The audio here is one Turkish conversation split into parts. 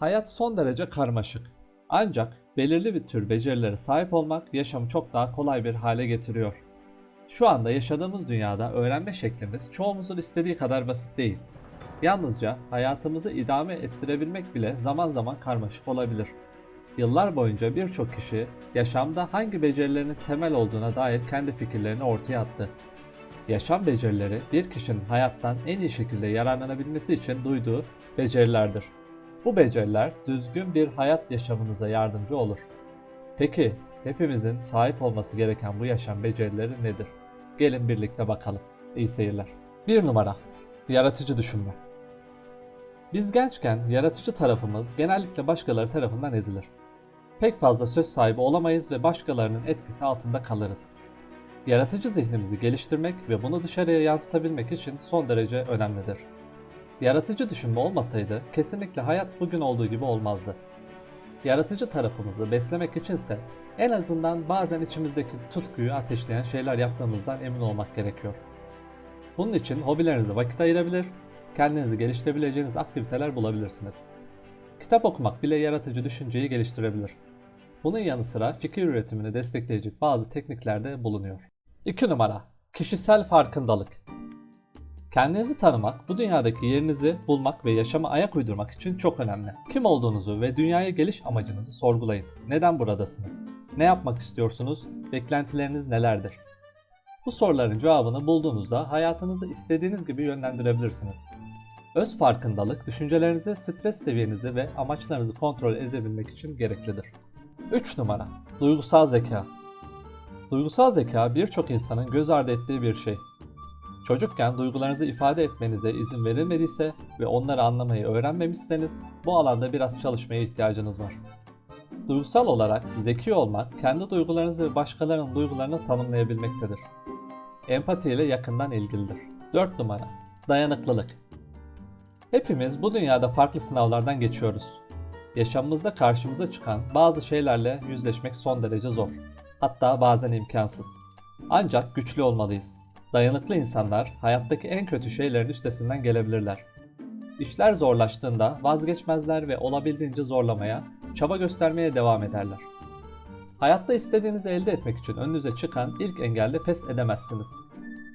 Hayat son derece karmaşık. Ancak belirli bir tür becerilere sahip olmak yaşamı çok daha kolay bir hale getiriyor. Şu anda yaşadığımız dünyada öğrenme şeklimiz çoğumuzun istediği kadar basit değil. Yalnızca hayatımızı idame ettirebilmek bile zaman zaman karmaşık olabilir. Yıllar boyunca birçok kişi yaşamda hangi becerilerin temel olduğuna dair kendi fikirlerini ortaya attı. Yaşam becerileri bir kişinin hayattan en iyi şekilde yararlanabilmesi için duyduğu becerilerdir. Bu beceriler düzgün bir hayat yaşamınıza yardımcı olur. Peki hepimizin sahip olması gereken bu yaşam becerileri nedir? Gelin birlikte bakalım. İyi seyirler. 1 numara. Yaratıcı düşünme. Biz gençken yaratıcı tarafımız genellikle başkaları tarafından ezilir. Pek fazla söz sahibi olamayız ve başkalarının etkisi altında kalırız. Yaratıcı zihnimizi geliştirmek ve bunu dışarıya yansıtabilmek için son derece önemlidir. Yaratıcı düşünme olmasaydı kesinlikle hayat bugün olduğu gibi olmazdı. Yaratıcı tarafımızı beslemek içinse en azından bazen içimizdeki tutkuyu ateşleyen şeyler yaptığımızdan emin olmak gerekiyor. Bunun için hobilerinize vakit ayırabilir, kendinizi geliştirebileceğiniz aktiviteler bulabilirsiniz. Kitap okumak bile yaratıcı düşünceyi geliştirebilir. Bunun yanı sıra fikir üretimini destekleyecek bazı teknikler de bulunuyor. 2 numara. Kişisel farkındalık. Kendinizi tanımak, bu dünyadaki yerinizi bulmak ve yaşama ayak uydurmak için çok önemli. Kim olduğunuzu ve dünyaya geliş amacınızı sorgulayın. Neden buradasınız? Ne yapmak istiyorsunuz? Beklentileriniz nelerdir? Bu soruların cevabını bulduğunuzda hayatınızı istediğiniz gibi yönlendirebilirsiniz. Öz farkındalık, düşüncelerinizi, stres seviyenizi ve amaçlarınızı kontrol edebilmek için gereklidir. 3 numara. Duygusal zeka. Duygusal zeka birçok insanın göz ardı ettiği bir şey. Çocukken duygularınızı ifade etmenize izin verilmediyse ve onları anlamayı öğrenmemişseniz bu alanda biraz çalışmaya ihtiyacınız var. Duygusal olarak zeki olmak, kendi duygularınızı ve başkalarının duygularını tanımlayabilmektedir. Empati ile yakından ilgilidir. 4 numara. Dayanıklılık. Hepimiz bu dünyada farklı sınavlardan geçiyoruz. Yaşamımızda karşımıza çıkan bazı şeylerle yüzleşmek son derece zor. Hatta bazen imkansız. Ancak güçlü olmalıyız. Dayanıklı insanlar hayattaki en kötü şeylerin üstesinden gelebilirler. İşler zorlaştığında vazgeçmezler ve olabildiğince zorlamaya, çaba göstermeye devam ederler. Hayatta istediğinizi elde etmek için önünüze çıkan ilk engelde pes edemezsiniz.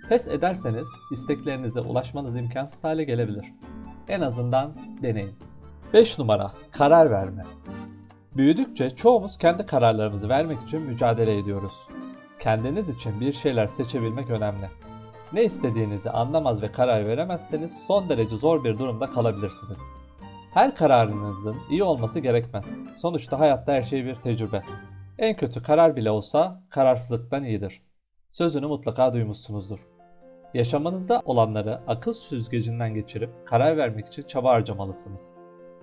Pes ederseniz isteklerinize ulaşmanız imkansız hale gelebilir. En azından deneyin. 5 numara karar verme. Büyüdükçe çoğumuz kendi kararlarımızı vermek için mücadele ediyoruz. Kendiniz için bir şeyler seçebilmek önemli. Ne istediğinizi anlamaz ve karar veremezseniz son derece zor bir durumda kalabilirsiniz. Her kararınızın iyi olması gerekmez. Sonuçta hayatta her şey bir tecrübe. En kötü karar bile olsa kararsızlıktan iyidir. Sözünü mutlaka duymuşsunuzdur. Yaşamınızda olanları akıl süzgecinden geçirip karar vermek için çaba harcamalısınız.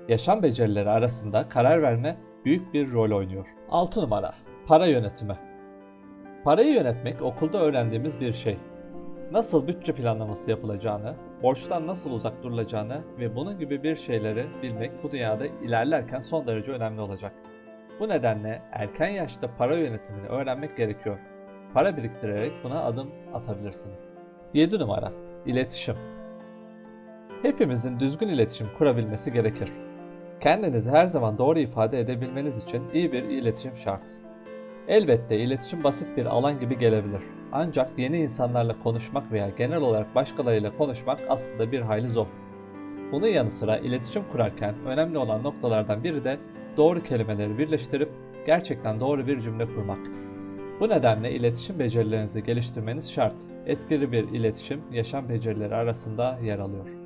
Yaşam becerileri arasında karar verme büyük bir rol oynuyor. 6 numara. Para yönetimi. Parayı yönetmek okulda öğrendiğimiz bir şey. Nasıl bütçe planlaması yapılacağını, borçtan nasıl uzak durulacağını ve bunun gibi bir şeyleri bilmek bu dünyada ilerlerken son derece önemli olacak. Bu nedenle erken yaşta para yönetimini öğrenmek gerekiyor. Para biriktirerek buna adım atabilirsiniz. 7 numara. İletişim. Hepimizin düzgün iletişim kurabilmesi gerekir. Kendinizi her zaman doğru ifade edebilmeniz için iyi bir iletişim şart. Elbette iletişim basit bir alan gibi gelebilir. Ancak yeni insanlarla konuşmak veya genel olarak başkalarıyla konuşmak aslında bir hayli zor. Bunun yanı sıra iletişim kurarken önemli olan noktalardan biri de doğru kelimeleri birleştirip gerçekten doğru bir cümle kurmak. Bu nedenle iletişim becerilerinizi geliştirmeniz şart. Etkili bir iletişim yaşam becerileri arasında yer alıyor.